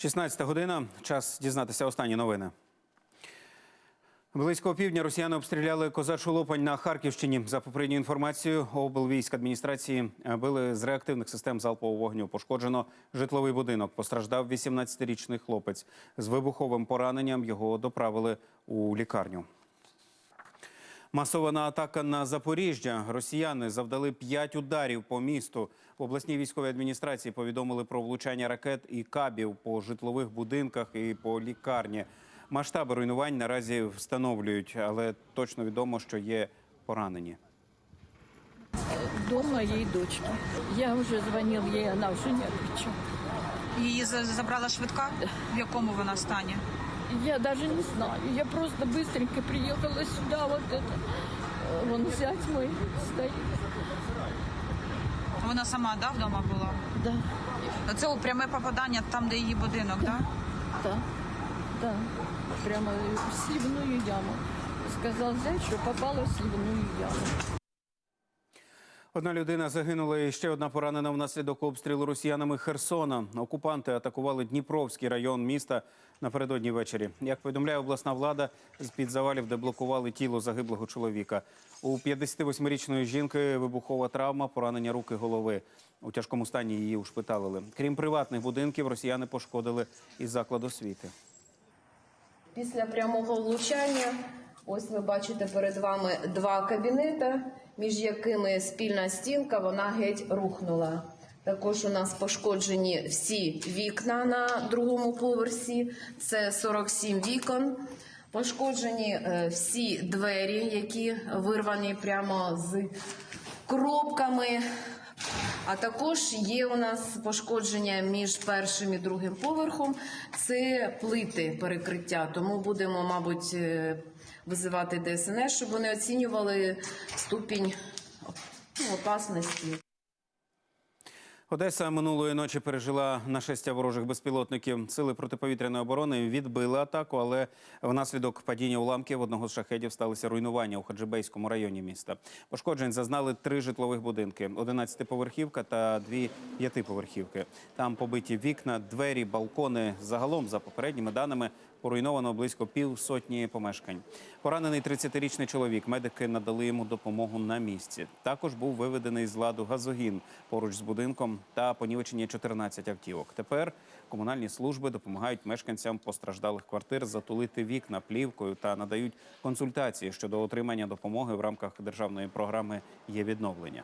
16 година. Час дізнатися останні новини. Близько півдня росіяни обстріляли козачу Лопань на Харківщині. За попередньою інформацією, облвійськ адміністрації били з реактивних систем залпового вогню. Пошкоджено житловий будинок. Постраждав 18-річний хлопець. З вибуховим пораненням його доправили у лікарню. Масована атака на Запоріжжя. Росіяни завдали п'ять ударів по місту. В обласній військовій адміністрації повідомили про влучання ракет і кабів по житлових будинках і по лікарні. Масштаби руйнувань наразі встановлюють, але точно відомо, що є поранені. дом моей дочки. Я уже звонил ей, она уже не отвечала. Її за- забрала швидка? В якому вона стані? Я даже не знаю. Я просто быстренько приехала сюда, вот это. э, Вон зять мой стоит. Вона сама да, вдома була? Да, Це пряме попадання там, де її будинок, так? да, да. Прямо в сливную яму. Сказал зять, что попала в сливную яму. Одна людина загинула і ще одна поранена внаслідок обстрілу росіянами Херсона. Окупанти атакували Дніпровський район міста напередодні ввечері. Як повідомляє обласна влада, з під завалів деблокували тіло загиблого чоловіка. У 58-річної жінки вибухова травма, поранення руки голови. У тяжкому стані її ушпиталили. Крім приватних будинків, росіяни пошкодили і заклад освіти. Після прямого влучання, ось ви бачите перед вами два кабінети, між якими спільна стінка, вона геть рухнула. Також у нас пошкоджені всі вікна на другому поверсі, це 47 вікон. Пошкоджені е, всі двері, які вирвані прямо з коробками. А також є у нас пошкодження між першим і другим поверхом. Це плити перекриття. Тому будемо, мабуть, е, визивати ДСНС, щоб вони оцінювали ступінь ну, опасності. Одеса минулої ночі пережила нашестя ворожих безпілотників. Сили протиповітряної оборони відбили атаку, але внаслідок падіння уламків одного з шахедів сталося руйнування у Хаджибейському районі міста. Пошкоджень зазнали три житлових будинки: 11-поверхівка та дві п'ятиповерхівки. Там побиті вікна, двері, балкони. Загалом, за попередніми даними, поруйновано близько півсотні помешкань. Поранений 30-річний чоловік. Медики надали йому допомогу на місці. Також був виведений з ладу газогін поруч з будинком та понівечені 14 автівок. Тепер комунальні служби допомагають мешканцям постраждалих квартир затулити вікна плівкою та надають консультації щодо отримання допомоги в рамках державної програми є відновлення.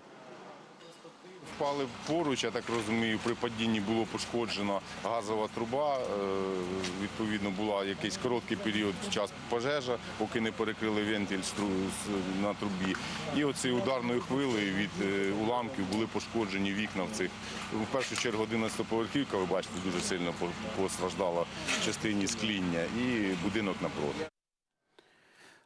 Впали поруч, я так розумію, при падінні було пошкоджена газова труба. е, Відповідно, була якийсь короткий період час пожежа, поки не перекрили вентиль на трубі. І оцією ударною хвилею від е, уламків були пошкоджені вікна в цих. В першу чергу 11-поверхівка, ви бачите, дуже сильно постраждала в частині скління і будинок напроти.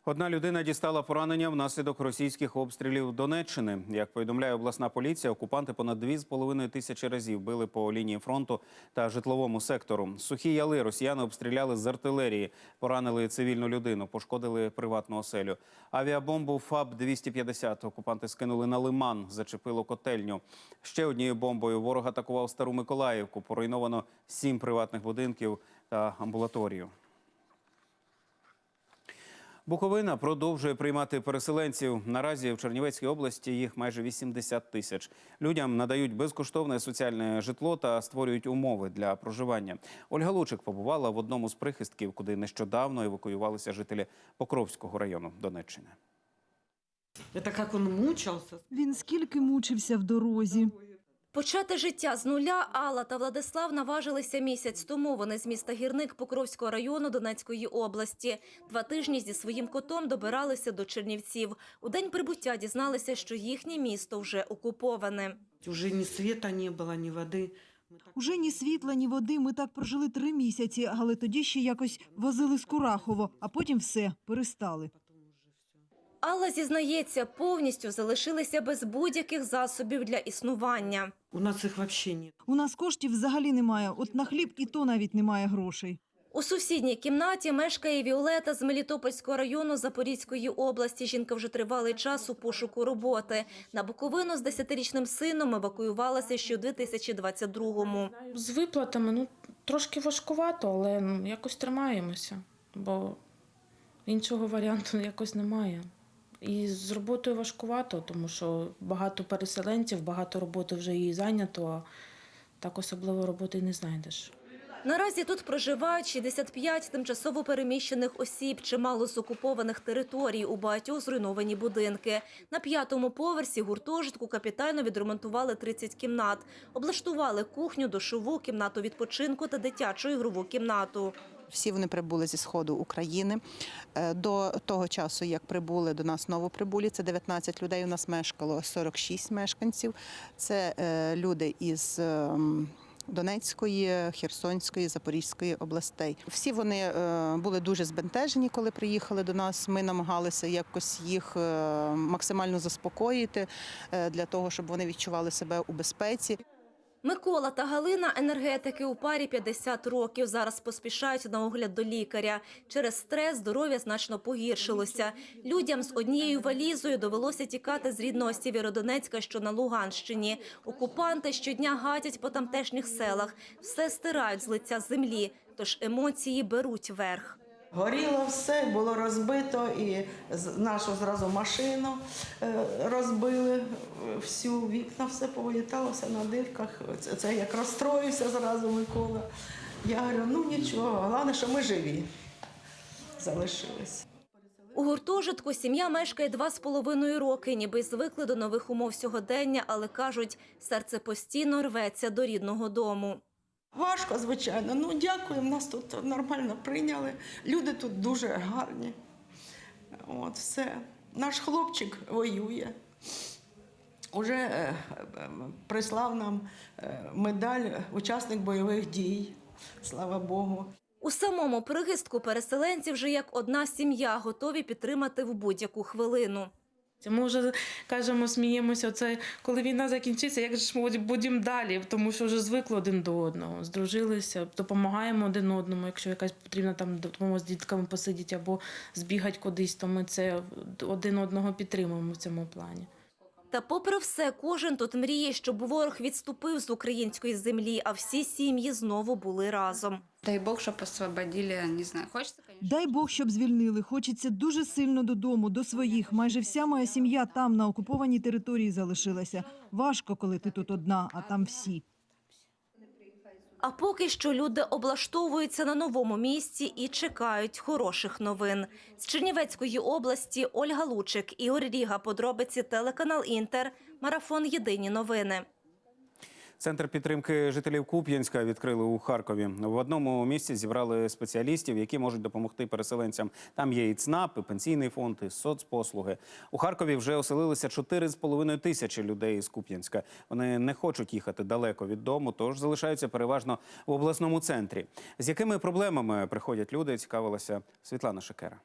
Одна людина дістала поранення внаслідок російських обстрілів Донеччини. Як повідомляє обласна поліція, окупанти понад 2,5 тисячі разів били по лінії фронту та житловому сектору. Сухі яли росіяни обстріляли з артилерії, поранили цивільну людину, пошкодили приватну оселю. Авіабомбу ФАБ-250 окупанти скинули на лиман, зачепило котельню. Ще однією бомбою ворог атакував Стару Миколаївку. Поруйновано сім приватних будинків та амбулаторію. Буковина продовжує приймати переселенців. Наразі в Чернівецькій області їх майже 80 тисяч. Людям надають безкоштовне соціальне житло та створюють умови для проживання. Ольга Лучик побувала в одному з прихистків, куди нещодавно евакуювалися жителі Покровського району Донеччини. Это как он мучился. Він скільки мучився в дорозі. Почати життя з нуля Алла та Владислав наважилися місяць тому. Вони з міста Гірник Покровського району Донецької області. Два тижні зі своїм котом добиралися до Чернівців. У день прибуття дізналися, що їхнє місто вже окуповане. Уже ни света не было, ни воды. Мы так- Уже ні світла, ні води. Ми так прожили три місяці, але тоді ще якось возили з Курахово, а потім все, перестали. Алла зізнається, повністю залишилися без будь-яких засобів для існування. У нас их вообще нет. У нас коштів взагалі немає. От на хліб і то навіть немає грошей. У сусідній кімнаті мешкає Віолета з Мелітопольського району Запорізької області. Жінка вже тривалий час у пошуку роботи. На Буковину з 10-річним сином евакуювалася ще у 2022-му. З виплатами, ну Трошки важкувато, але ну, якось тримаємося, бо іншого варіанту якось немає. І з роботою важкувато, тому що багато переселенців, багато роботи вже і зайнято, а так особливо роботи не знайдеш. Наразі тут проживають 65 тимчасово переміщених осіб, чимало з окупованих територій, у багатьох зруйновані будинки. На п'ятому поверсі гуртожитку капітально відремонтували 30 кімнат, облаштували кухню, душову, кімнату відпочинку та дитячу ігрову кімнату. Всі вони прибули зі сходу України. Е, До того часу, як прибули до нас новоприбулі, це 19 людей. У нас мешкало 46 мешканців. Це е, люди із ем, Донецької, Херсонської, Запорізької областей. Всі вони е, були дуже збентежені, коли приїхали до нас. Ми намагалися якось їх максимально заспокоїти для того, щоб вони відчували себе у безпеці. Микола та Галина – енергетики у парі 50 років. Зараз поспішають на огляд до лікаря. Через стрес здоров'я значно погіршилося. Людям з однією валізою довелося тікати з рідного Сєвєродонецька, що на Луганщині. Окупанти щодня гатять по тамтешніх селах. Все стирають з лиця землі, тож емоції беруть верх. Горіло все, було розбито, і нашу зразу машину е, розбили е, всю, вікна все повилітало, на дирках. Це, це як розстроївся зразу Микола. Я говорю, ну нічого, головне, що ми живі залишились. У гуртожитку сім'я мешкає два з половиною роки, ніби звикли до нових умов сьогодення, але кажуть, серце постійно рветься до рідного дому. Важко, звичайно. Ну дякуємо, нас тут нормально прийняли. Люди тут дуже гарні. От все. Наш хлопчик воює. Уже е, е, прислав нам е, медаль учасник бойових дій. Слава Богу. У самому прихистку переселенці вже як одна сім'я готові підтримати в будь-яку хвилину. Ми вже кажемо, сміємося, це коли війна закінчиться, як же ж ми будемо далі, тому що вже звикли один до одного, здружилися, допомагаємо один одному. Якщо якась потрібна там допомога з дітками посидіти або збігати кудись, то ми це один одного підтримуємо в цьому плані. Та попри все, кожен тут мріє, щоб ворог відступив з української землі, а всі сім'ї знову були разом. Дай Бог, щоб освободили, не знаю. Хочеться. Дай Бог, щоб звільнили. Хочеться дуже сильно додому, до своїх. Майже вся моя сім'я там, на окупованій території, залишилася. Важко, коли ти тут одна, а там всі. А поки що люди облаштовуються на новому місці і чекають хороших новин. З Чернівецької області Ольга Лучик, Ігор Ріга, подробиці телеканал Інтер, марафон Єдині новини. Центр підтримки жителів Куп'янська відкрили у Харкові. В одному місці зібрали спеціалістів, які можуть допомогти переселенцям. Там є і ЦНАП, і пенсійний фонд, і соцпослуги. У Харкові вже оселилися 4,5 тисячі людей з Куп'янська. Вони не хочуть їхати далеко від дому, тож залишаються переважно в обласному центрі. З якими проблемами приходять люди, цікавилася Світлана Шекера.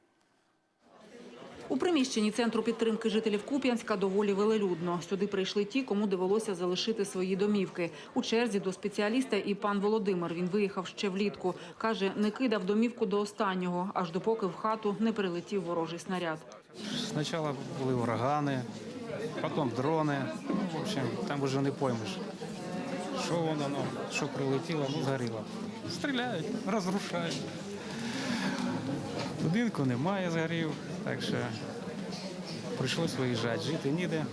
У приміщенні центру підтримки жителів Куп'янська доволі велелюдно. Сюди прийшли ті, кому довелося залишити свої домівки. У черзі до спеціаліста і пан Володимир. Він виїхав ще влітку. Каже, не кидав домівку до останнього, аж допоки в хату не прилетів ворожий снаряд. Спочатку були урагани, потім дрони. В общем, там вже не поймеш, що воно, ну, що прилетіло, ну згоріло. Стріляють, розрушають. Будинку немає, згорів, так що прийшлося виїжджати. Жити ніде,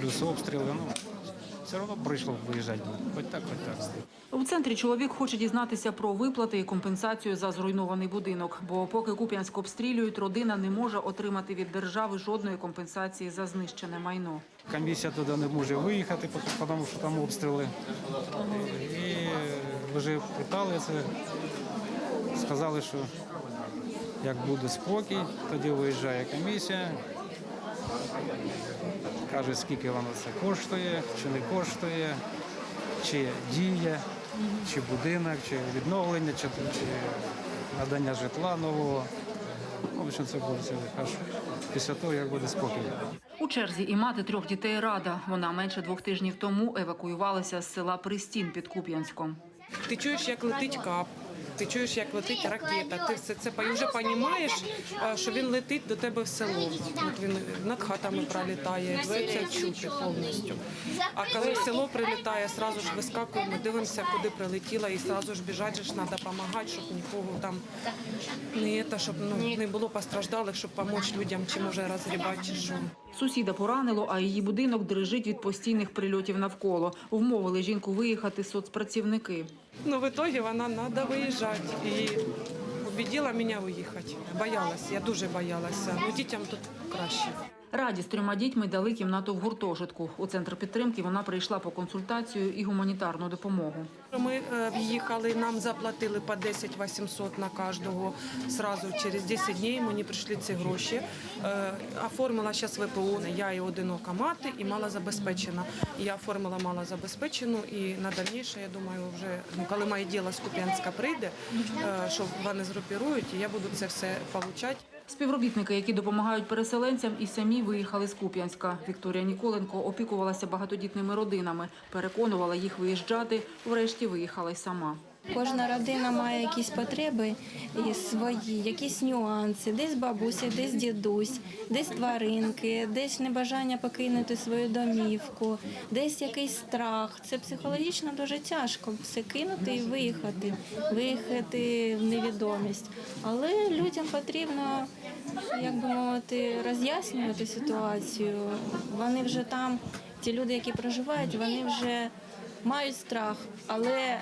плюс обстріли. Ну, все одно прийшло виїжджати, хоч так, хоч так. У центрі чоловік хоче дізнатися про виплати і компенсацію за зруйнований будинок. Бо поки Куп'янськ обстрілюють, родина не може отримати від держави жодної компенсації за знищене майно. Комісія туди не може виїхати, тому що там обстріли. І вже питали це, сказали, що як буде спокій, тоді виїжджає комісія. Каже, скільки воно це коштує, чи не коштує, чи діє, чи будинок, чи відновлення, чи, чи надання житла нового. В общем, це буде все аж після того, як буде спокій. У черзі і мати трьох дітей рада. Вона менше двох тижнів тому евакуювалася з села Пристін під Куп'янськом. Ти чуєш, як летить кап, ти чуєш, як летить ракета. Ти все це вже розумієш, що він летить до тебе в село. От він над хатами пролітає, все це чути повністю. А коли в село прилітає, одразу ж вискакуємо, дивимося, куди прилетіло, і одразу ж біжати ж треба допомагати, щоб нікого там не, це, щоб ну, не було постраждалих, щоб допомогти людям, чи може розгрібати, чи що. Сусіда поранило, а її будинок дрижить від постійних прильотів навколо. Вмовили жінку виїхати соцпрацівники. Ну, в итоге вона треба виїжджати. І убедила мене виїхати. Боялась, я дуже боялася. Ну, дітям тут краще. Раді з трьома дітьми дали кімнату в гуртожитку. У центр підтримки вона прийшла по консультацію і гуманітарну допомогу. Ми е, в'їхали, нам заплатили по 10 800 на кожного. Сразу через 10 днів мені прийшли ці гроші. Е, Оформила зараз ВПО, я і одинока мати, і малозабезпечена. Я оформила малозабезпечену, і на дальніше, я думаю, вже ну, коли моє діло з Куп'янська прийде, е, що вони згрупірують, я буду це все отримати. Співробітники, які допомагають переселенцям, і самі виїхали з Куп'янська. Вікторія Ніколенко опікувалася багатодітними родинами, переконувала їх виїжджати. Врешті виїхала й сама. Кожна родина має якісь потреби і свої, якісь нюанси. Десь бабуся, десь дідусь, десь тваринки, десь небажання покинути свою домівку, десь якийсь страх. Це психологічно дуже тяжко все кинути і виїхати, виїхати в невідомість. Але людям потрібно, як би мовити, роз'яснювати ситуацію. Вони вже там, ті люди, які проживають, вони вже мають страх, але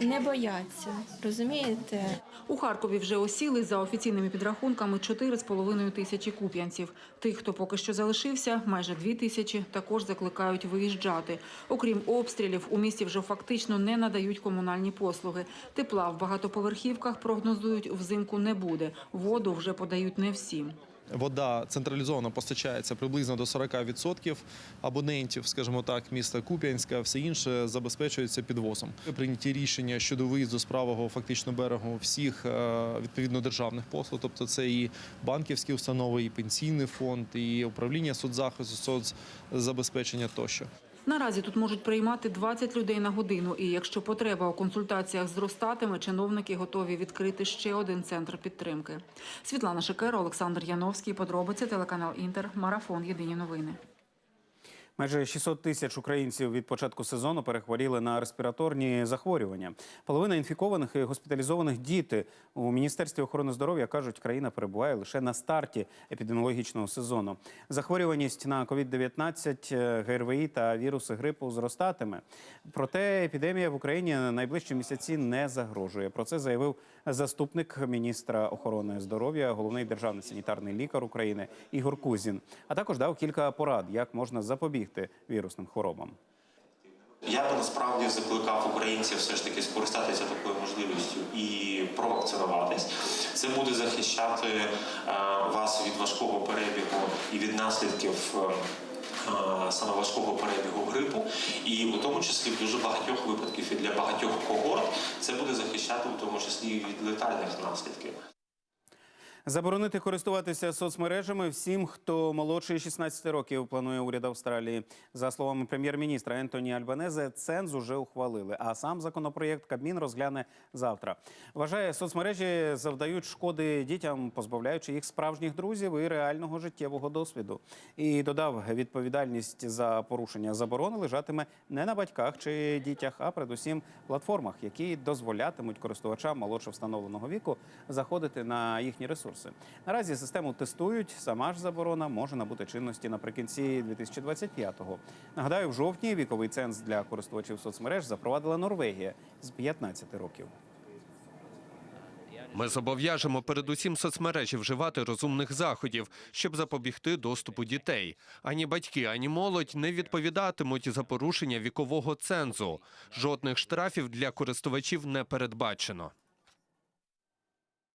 не бояться, розумієте? У Харкові вже осіли за офіційними підрахунками 4,5 тисячі куп'янців. Тих, хто поки що залишився, майже 2 тисячі, також закликають виїжджати. Окрім обстрілів, у місті вже фактично не надають комунальні послуги. Тепла в багатоповерхівках прогнозують взимку не буде. Воду вже подають не всім. Вода централізовано постачається приблизно до 40% абонентів, скажімо так, міста Куп'янська, все інше забезпечується підвозом. Прийняті рішення щодо виїзду з правого фактично берегу всіх е, відповідно державних послуг, тобто це і банківські установи, і пенсійний фонд, і управління соцзахисту, соцзабезпечення тощо. Наразі тут можуть приймати 20 людей на годину. І якщо потреба у консультаціях зростатиме, чиновники готові відкрити ще один центр підтримки. Світлана Шикера, Олександр Яновський. Подробиці телеканал Інтер. Марафон. Єдині новини. Майже 600 тисяч українців від початку сезону перехворіли на респіраторні захворювання. Половина інфікованих і госпіталізованих діти у міністерстві охорони здоров'я кажуть, країна перебуває лише на старті епідеміологічного сезону. Захворюваність на COVID-19, ГРВІ та віруси грипу зростатиме. Проте епідемія в Україні найближчі місяці не загрожує. Про це заявив заступник міністра охорони здоров'я, головний державний санітарний лікар України Ігор Кузін. А також дав кілька порад, як можна запобігти вірусним хворобам. Я би насправді закликав українців все ж таки скористатися такою можливістю і провакцинуватись. Це буде захищати е, вас від важкого перебігу і від наслідків. е, е, Саме важкого перебігу грипу, і у тому числі в дуже багатьох випадків і для багатьох когорт це буде захищати у тому числі від летальних наслідків. Заборонити користуватися соцмережами всім, хто молодший 16 років, планує уряд Австралії. За словами прем'єр-міністра Ентоні Альбанезе, ценз уже ухвалили. А сам законопроєкт Кабмін розгляне завтра. Вважає, соцмережі завдають шкоди дітям, позбавляючи їх справжніх друзів і реального життєвого досвіду. І додав, відповідальність за порушення заборони лежатиме не на батьках чи дітях, а передусім платформах, які дозволятимуть користувачам молодше встановленого віку заходити на їхні ресурси. Наразі систему тестують. Сама ж заборона може набути чинності наприкінці 2025-го. Нагадаю, в жовтні віковий ценз для користувачів соцмереж запровадила Норвегія з 15 років. Ми зобов'яжемо передусім соцмережі вживати розумних заходів, щоб запобігти доступу дітей. Ані батьки, ані молодь не відповідатимуть за порушення вікового цензу. Жодних штрафів для користувачів не передбачено.